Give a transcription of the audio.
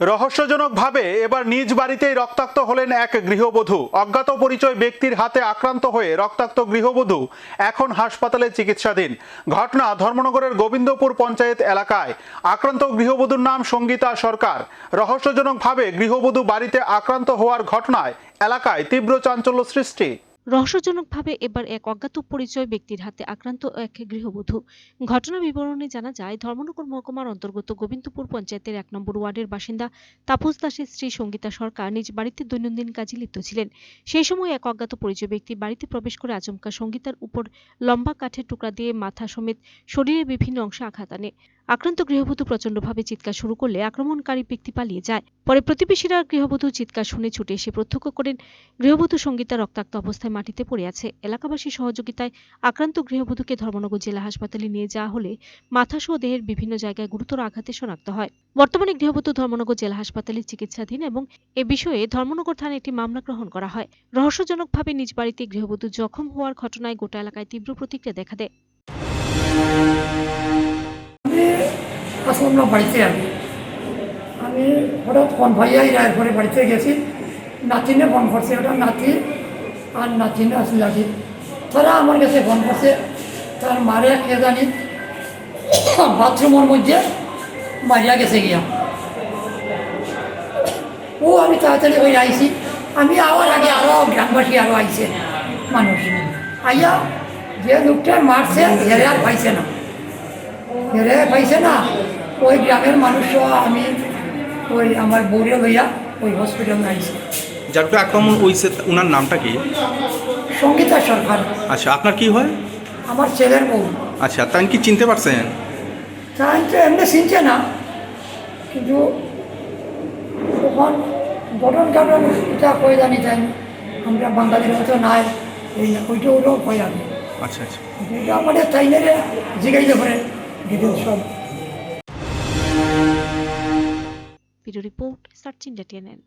রহস্যজনকভাবে এবার নিজ বাড়িতেই রক্তাক্ত হলেন এক গৃহবধূ। অজ্ঞাত পরিচয় ব্যক্তির হাতে আক্রান্ত হয়ে রক্তাক্ত গৃহবধূ এখন হাসপাতালে চিকিৎসাধীন। ঘটনা ধর্মনগরের গোবিন্দপুর পঞ্চায়েত এলাকায়। আক্রান্ত গৃহবধূর নাম সঙ্গীতা সরকার। রহস্যজনকভাবে গৃহবধূ বাড়িতে আক্রান্ত হওয়ার ঘটনায় এলাকায় তীব্র চাঞ্চল্য সৃষ্টি। রহস্যজনকভাবে এবার এক অজ্ঞাত পরিচয় ব্যক্তির হাতে আক্রান্ত এক গৃহবধূ। ঘটনা বিবরণে জানা যায়, ধর্মনগর মহকুমার অন্তর্গত গোবিন্দপুর পঞ্চায়েতের এক নম্বর ওয়ার্ডের বাসিন্দা তাপস দাসের স্ত্রী সঙ্গীতা সরকার নিজ বাড়িতে দৈনন্দিন কাজে লিপ্ত ছিলেন। সেই সময় এক অজ্ঞাত পরিচয় ব্যক্তি বাড়িতে প্রবেশ করে আচমকা সঙ্গীতার উপর লম্বা কাঠের টুকরা দিয়ে মাথা সমেত শরীরের বিভিন্ন অংশে আঘাত আনে। আক্রান্ত গৃহবধূ প্রচণ্ডভাবে চিৎকার শুরু করলে আক্রমণকারী ব্যক্তি পালিয়ে যায়। পরে প্রতিবেশীরা গৃহবধূ চিৎকার শুনে ছুটে এসে প্রত্যক্ষ করেন, গৃহবধূ সঙ্গীতা রক্তাক্ত অবস্থায় মাটিতে পড়ে আছে। এলাকাবাসীর সহযোগিতায় আক্রান্ত গৃহবধূকে ধর্মনগর জেলা হাসপাতালে নিয়ে যাওয়া হলে মাথাসহ দেহের বিভিন্ন জায়গায় গুরুতর আঘাতে শনাক্ত হয়। বর্তমানে গৃহবধূ ধর্মনগর জেলা হাসপাতালে চিকিৎসাধীন এবং এ বিষয়ে ধর্মনগর থানায় একটি মামলা গ্রহণ করা হয়। রহস্যজনকভাবে নিজ বাড়িতে গৃহবধূ জখম হওয়ার ঘটনায় গোটা এলাকায় তীব্র প্রতিক্রিয়া দেখা দেয়। না বাড়িতে আমি। আমি হঠাৎ ফোন ভাইয়াই রায়ের পরে বাড়িতে গেছি। নাতিনে ফোন করছে, ওটা নাতি আর নাতিনে আসলে আছি তারা আমার কাছে ফোন করছে, তার মারে কে জানি বাথরুমের মধ্যে মারিয়া গেছে গিয়া। ও, আমি তাড়াতাড়ি হয়ে আইছি। আমি আবার আগে আরও গ্রামবাসী আরও আইছে, মানুষ। আইয়া যে লোকটা মারছে, হেরে আর পাইছে না। হেরে পাইছে না। ওই গ্রামের মানুষও আমি ওই আমার বউরে লইয়া ওই হসপিটাল আইছি। যার উপরে আক্রমণ হয়েছে ওনার নামটা কি? সঙ্গীতা সরকার। আচ্ছা আপনার কি হয়? আমার ছেলের বউ। আচ্ছা তাই কি চিনতে পারছেন? তাই তো এমনি চিনছে না। কিন্তু তখন গঠন কাটন এটা কয়ে জানি তাই আমরা বাঙালির মতো নাই এই ওইটা ওটাও কয়ে আচ্ছা আচ্ছা। আমাদের তাই না জিগাইতে পারে সব। Video Report Sachin Detianen.